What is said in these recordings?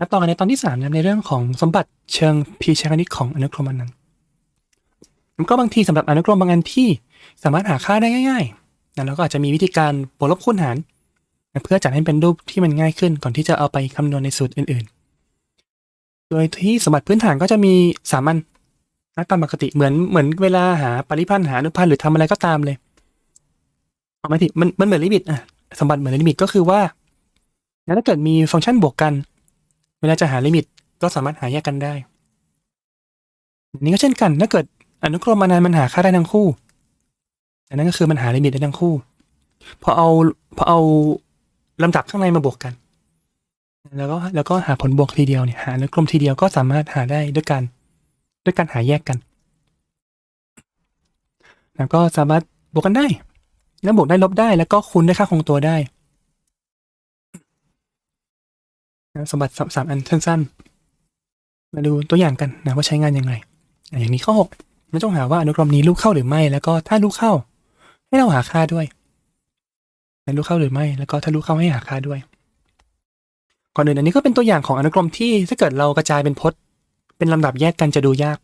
และต่อกันในตอนที่สามนะในเรื่องของสมบัติเชิงพีชคณิตของอนุกรมอันนั้นมันก็บางทีสำหรับอนุกรมบางอันที่สามารถหาค่าได้ง่ายๆนะแล้วก็อาจจะมีวิธีการบวกลบคูณหารนะเพื่อจัดให้เป็นรูปที่มันง่ายขึ้น ก่อนที่จะเอาไปคำนวณในสูตรอื่นๆ โดยที่สมบัติพื้นฐานก็จะมีสามัญนะตามปกติเหมือนเหมือนเวลาหาปริพันธ์หาอนุพันธ์หรือทำอะไรก็ตามเลยเอาไม่ผิดมันมันเหมือนลิมิตอะสมบัติเหมือนลิมิตก็คือว่าถ้าเกิดมีฟังก์ชันบวกกัน เวลาจะหาลิมิตก็สามารถหาแยกกันได้นนี้ก็เช่นกัน ถ้าเกิดอนุกรมอนันมันหาค่าได้ทั้งคู่อันนั้นก็คือมันหาลิมิตได้ทั้งคู่ พอเอาพอเอาลำดับข้างในมาบวกกัน แล้วก็แล้วก็หาผลบวกทีเดียวเนี่ยหาอนุกรมทีเดียวก็สามารถหาได้ด้วยการด้วยการหาแยกกัน แล้วก็สามารถบวกกันได้ แล้วบวกได้ลบได้ แล้วก็คูณได้ค่าคงตัวได้นะ สมบัติสามอันสั้นๆ มาดูตัวอย่างกันนะว่าใช้งานยังไง อย่างนี้ข้อหกไม่ต้องหาว่าอนุกรมนี้ลูกเข้าหรือไม่ แล้วก็ถ้าลูกเข้า ให้เราหาค่าด้วยนะลูกเข้าหรือไม่ แล้วก็ถ้าลูกเข้าให้หาค่าด้วย ก่อนอื่นอันนี้ก็เป็นตัวอย่างของอนุกรมที่ถ้าเกิดเรากระจายเป็นพจน์ เป็นลำดับแยกกันจะดูยาก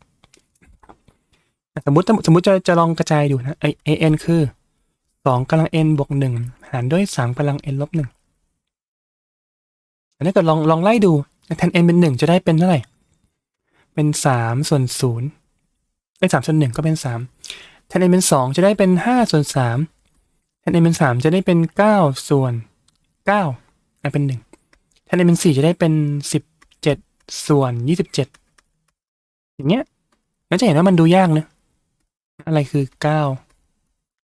สมมติสมมติจะจะลองกระจายดูนะไอเอ็นคือสองกำลัง n บวกหนึ่งหารด้วยสามกำลัง n ลบหนึ่ง ถ้าเกิดลองลองไล่ดูแทน n เป็นหนึ่งจะได้เป็นเท่าไหร่ เป็นสามส่วนศูนย์ไอ้สามส่วนหนึ่งก็เป็นสามแทน n เป็นสองจะได้เป็นห้าส่วนสามแทน n เป็นสามจะได้เป็นเก้าส่วนเก้าเป็นหนึ่งแทน n เป็นสี่จะได้เป็นสิบเจ็ดส่วนยี่สิบเจ็ดอย่างเงี้ยงั้นจะเห็นว่ามันดูยากนะอะไรคือเก้า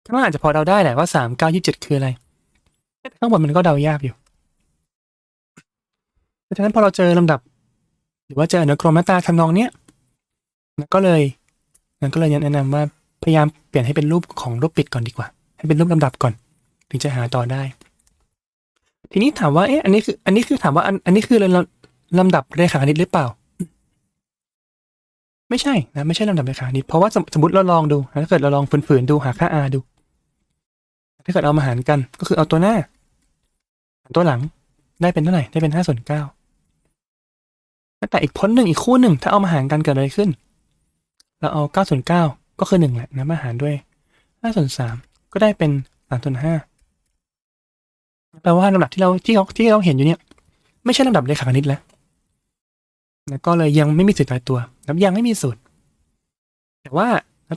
ข้างล่างอาจจะพอเดาได้แหละว่าสามเก้ายี่สิบเจ็ดคืออะไรข้างบนมันก็เดายากอยู่ ราะฉะนั้นพอเราเจอลำดับ หรือว่าเจออนุกรมหน้าตาทำนองเนี้ยก็เลยมันก็เลยแนะนำว่าพยายามเปลี่ยนให้เป็นรูปของรูปปิดก่อนดีกว่า ให้เป็นรูปลำดับก่อน ถึงจะหาต่อได้ ทีนี้ถามว่าเอ๊ะอันนี้คืออันนี้คือถามว่าอันอันนี้คือลำลำดับเรขาคณิตหรือเปล่า ไม่ใช่นะไม่ใช่ลำดับเรขาคณิตเพราะว่าสมมติเราลองดูนะถ้าเกิดเราลองฝืนๆดูหาค่า r ดู ถ้าเกิดเอามาหารกันก็คือเอาตัวหน้าหารตัวหลังได้เป็นเท่าไหร่ได้เป็นห้าส่วนเก้า แต่อีกพ้นหนึ่งอีกคู่หนึ่งถ้าเอามาหารกันเกิดอะไรขึ้น เราเอาเก้าส่วนเก้าก็คือหนึ่งแหละนะมาหารด้วยห้าส่วนสามก็ได้เป็นสามส่วนห้าแปลว่าลำดับที่เราที่เราที่เราเห็นอยู่เนี่ย ไม่ใช่ลำดับเรขาคณิตแล้วแล้วก็เลยยังไม่มีสูตรตายตัวแล้วยังไม่มีสูตร แต่ว่า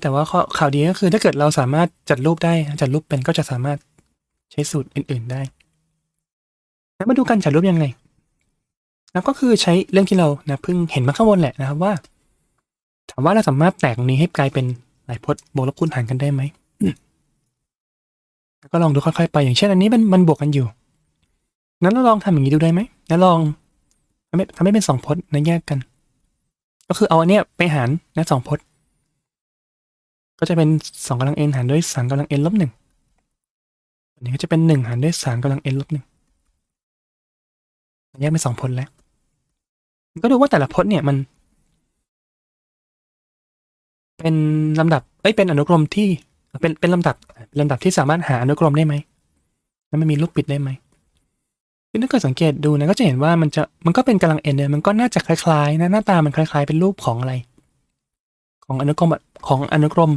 แต่ว่าข่าวดีก็คือถ้าเกิดเราสามารถจัดรูปได้จัดรูปเป็นก็จะสามารถใช้สูตรอื่น ๆได้แล้วมาดูการจัดรูปยังไง แล้วก็คือใช้เรื่องที่เรานะเพิ่งเห็นมาข้างบนแหละนะครับว่า ถามว่าเราสามารถแตกตรงนี้ให้กลายเป็นหลายพจน์บวกลบคูณหารกันได้ไหมก็ลองดูค่อยๆไป อย่างเช่นอันนี้มันมันบวกกันอยู่นั้นเราลองทำอย่างนี้ดูได้ไหมแล้วลองทำให้ทำให้เป็นสองพจน์นะแยกกัน ก็คือเอาอันเนี้ยไปหารนะสองพจน์ ก็จะเป็นสองกำลัง n หารด้วยสามกำลัง n ลบหนึ่งอันนี้ก็จะเป็นหนึ่งหารด้วยสามกำลัง n ลบหนึ่งแยกเป็นสองพจน์แล้ว ก็ดูว่าแต่ละพจน์เนี่ยมัน เป็นลำดับเอ้ยเป็นอนุกรมที่เป็นเป็นลำดับลำดับที่สามารถหาอนุกรมได้ไหมแล้วมันมีรูปปิดได้ไหมคือถ้าเกิดสังเกตดูนะก็จะเห็นว่ามันจะมันก็เป็นกำลังเอ็นเนี่ยมันก็น่าจะคล้ายๆนะหน้าตามันคล้ายๆ เป็นรูปของอะไร ของอนุกรมของอนุกรม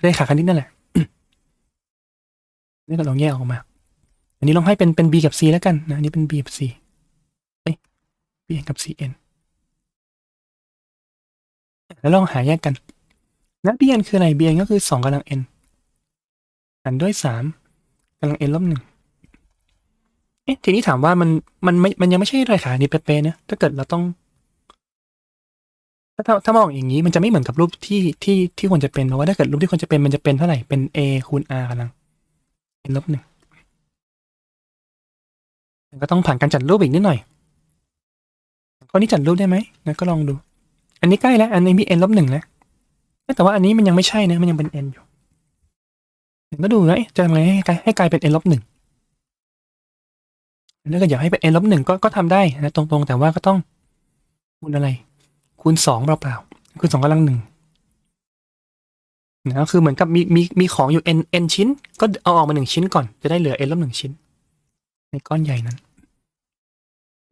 เรขาคณิตนั่นแหละนี่ก็ลองแยกออกมา อันนี้ลองให้เป็นเป็น b กับ c แล้วกันนะอันนี้เป็น b กับ c b กับ cn แล้วลองหาแยกกันนะ bn คืออะไร bn ก็คือสองกำลัง n หารด้วยสามกำลัง n ลบหนึ่งเอ๊ะทีนี้ถามว่ามันมันไม่มันยังไม่ใช่รขาคณิตเป๊ะๆนะถ้าเกิดเราต้องถ้าถ้าถ้ามองอย่างนี้มันจะไม่เหมือนกับรูปที่ที่ที่ควรจะเป็นเพราะว่าถ้าเกิดรูปที่ควรจะเป็นมันจะเป็นเท่าไหร่เป็น a คูณ r กำลัง n ลบหนึ่งก็ต้องผ่านการจัดรูปอีกนิดหน่อย ข้อนี้จัดรูปได้ไหมนะก็ลองดู อันนี้ใกล้แล้ว อันนี้มี n ลบหนึ่งแล้วแต่ว่าอันนี้มันยังไม่ใช่นะ มันยังเป็น n อยู่ก็ดูนะเอ๊ะจะทำไงให้กลายให้กลายเป็น n ลบหนึ่งถ้าเกิดอยากให้เป็น n ลบหนึ่งก็ก็ทำได้นะตรงๆ แต่ว่าก็ต้องคูณอะไร คูณสองเปล่าๆคูณสองกำลังหนึ่งนะคือเหมือนกับมีมีมีของอยู่ n n ชิ้น ก็เอาออกมาหนึ่งชิ้นก่อนจะได้เหลือ n ลบหนึ่งชิ้น ในก้อนใหญ่นั้น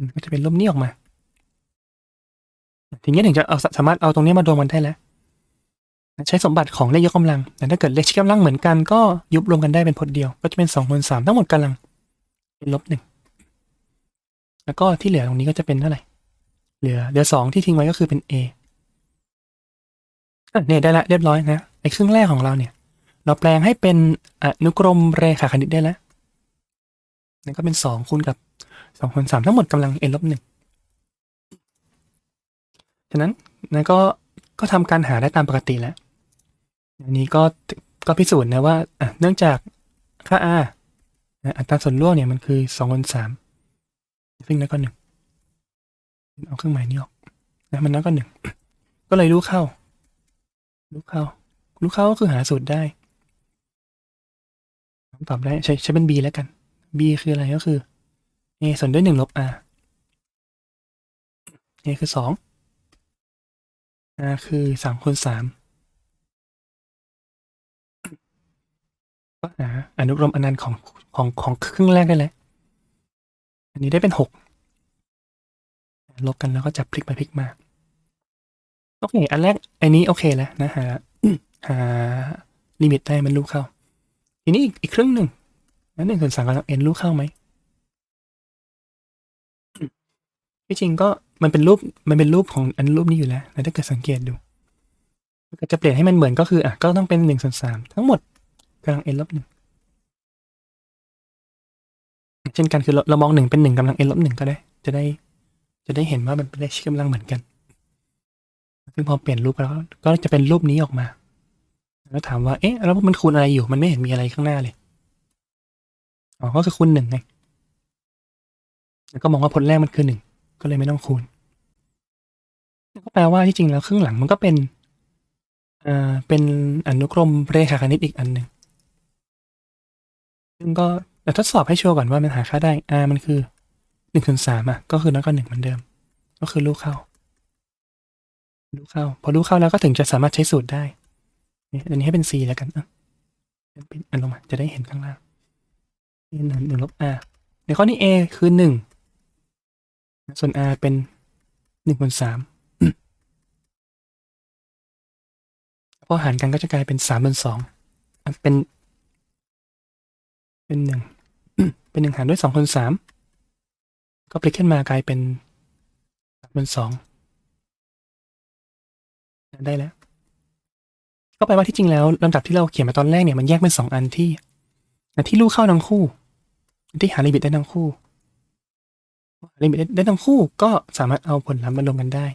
มก็จะเป็นรูปนี้ออกมา ทีนี้ถึงจะเอาสามารถเอาตรงนี้มารวมกันได้แล้วใช้สมบัติของเลขยกกำลัง แต่ถ้าเกิดเลขชี้กำลังเหมือนกันก็ยุบรวมกันได้เป็นพจน์เดียว ก็จะเป็นสองคูณสามทั้งหมดกำลังเป็นลบหนึ่งแล้วก็ที่เหลือตรงนี้ก็จะเป็นเท่าไหร่ เหลือเหลือสองที่ทิ้งไว้ก็คือเป็น a อะเนี่ยได้ละเรียบร้อยนะไอ้ครึ่งแรกของเราเนี่ย เราแปลงให้เป็นอนุกรมเรขาคณิตได้แล้วนั่นก็เป็นสองคูณกับสองคูณสามทั้งหมดกำลัง n ลบหนึ่ง ฉะนั้นนั่นก็ก็ทำการหาได้ตามปกติแล้วอันนี้ก็ก็พิสูจน์นะว่าเนื่องจากค่า r นะอัตราส่วนร่วมเนี่ยมันคือสองคูณสามซึ่งนั่นก็หนึ่งเอาเครื่องหมายนี้ออกนะมันนั่นก็หนึ่งก็เลยรู้เข้า รู้เข้า รู้เข้าก็คือหาสูตรได้ตอบได้ใช้ใช้เป็น b แล้วกัน b คืออะไรก็คือ a ส่วนด้วยหนึ่งลบ r a คือสอง r คือสามคูณสามก็หาอนุกรมอนันต์ของของของครึ่งแรกได้แล้ว อันนี้ได้เป็นหกลบกันแล้วก็จับพลิกไปพลิกมา โอเค อันแรก อันนี้โอเคแล้วนะหาหาลิมิตได้มันรู้เข้า ทีนี้อีกอีกครึ่งหนึ่งนั่นหนึ่งส่วนสามกำลังเอ็นรู้เข้าไหมที่จริงก็ มันเป็นรูปมันเป็นรูปของอันรูปนี้อยู่แล้วแล้วถ้าเกิดสังเกตดูจะเปลี่ยนให้มันเหมือนก็คืออะก็ต้องเป็นหนึ่งส่วนสามทั้งหมดกำลัง n ลบหนึ่งเช่นกันคือเราเรามองหนึ่งเป็นหนึ่งกำลัง n ลบหนึ่งก็ได้ จะได้ จะได้เห็นว่ามันเป็นเลขกำลังเหมือนกันซึ่งพอเปลี่ยนรูปแล้วก็จะเป็นรูปนี้ออกมา แล้วถามว่าเอ๊ะแล้วมันคูณอะไรอยู่มันไม่เห็นมีอะไรข้างหน้าเลยอ๋อก็คือคูณหนึ่งไงแล้วก็มองว่าผลแรกมันคือหนึ่ง ก็เลยไม่ต้องคูณก็แปลว่าที่จริงแล้วครึ่งหลังมันก็เป็นอ่าเป็นอนุกรมเรขาคณิตอีกอันหนึ่งซึ่งก็แต่ทดสอบให้ชัวร์ก่อนว่ามันหาค่าได้ r มันคือหนึ่งส่วนสามอะ ก็คือน้อยกว่าหนึ่งเหมือนเดิม ก็คือลูกเข้า ลูกเข้า พอลูกเข้าแล้วก็ถึงจะสามารถใช้สูตรได้นี่อันนี้ให้เป็น c แล้วกันอะเป็นอันลงมาจะได้เห็นข้างล่างนี่หนึ่งหนึ่งลบ r ในข้อนี้ a คือหนึ่ง ส่วน r เป็นหนึ่งส่วนสามพอหารกันก็จะกลายเป็นสามส่วนสองอะเป็น เป็นหนึ่งเป็นหนึ่งหารด้วยสองคูณสามก็พลิกขึ้นมากลายเป็นสามส่วนสองได้แล้ว ก็แปลว่าที่จริงแล้วลำดับที่เราเขียนมาตอนแรกเนี่ยมันแยกเป็นสองอันที่อันที่ลูกเข้าทั้งคู่อันที่หาลิมิตได้ทั้งคู่หา ลิมิตได้ทั้งคู่ก็สามารถเอาผลลัพธ์มารวมกันได้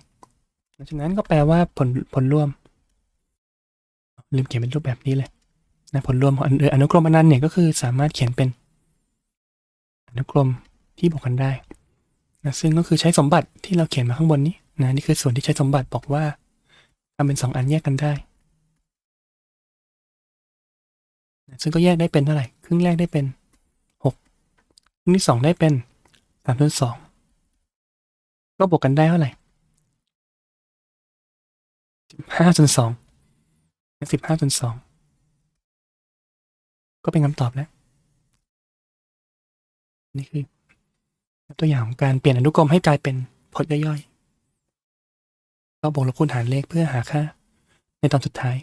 ฉะนั้นก็แปลว่าผลผลรวม ลืมเขียนเป็นรูปแบบนี้เลยนะผลรวมของอนุอนุกรมอนันต์เนี่ยก็คือสามารถเขียนเป็นอนุกรมที่บวกกันได้นะซึ่งก็คือใช้สมบัติที่เราเขียนมาข้างบนนี้นะนี่คือส่วนที่ใช้สมบัติบอกว่าทำเป็นสองอันแยกกันได้นะซึ่งก็แยกได้เป็นเท่าไหร่ ครึ่งแรกได้เป็นหกครึ่งที่สองได้เป็น สามส่วนสองก็บวกกันได้เท่าไหร่สิบห้าส่วนสองสิบห้าส่วนสองก็เป็นคำตอบแล้ว นี่คือ ตัวอย่างของการเปลี่ยนอนุกรมให้กลายเป็นพจน์ย่อยๆก็บวกลบคูณหารเลขเพื่อหาค่า ในตอนสุดท้าย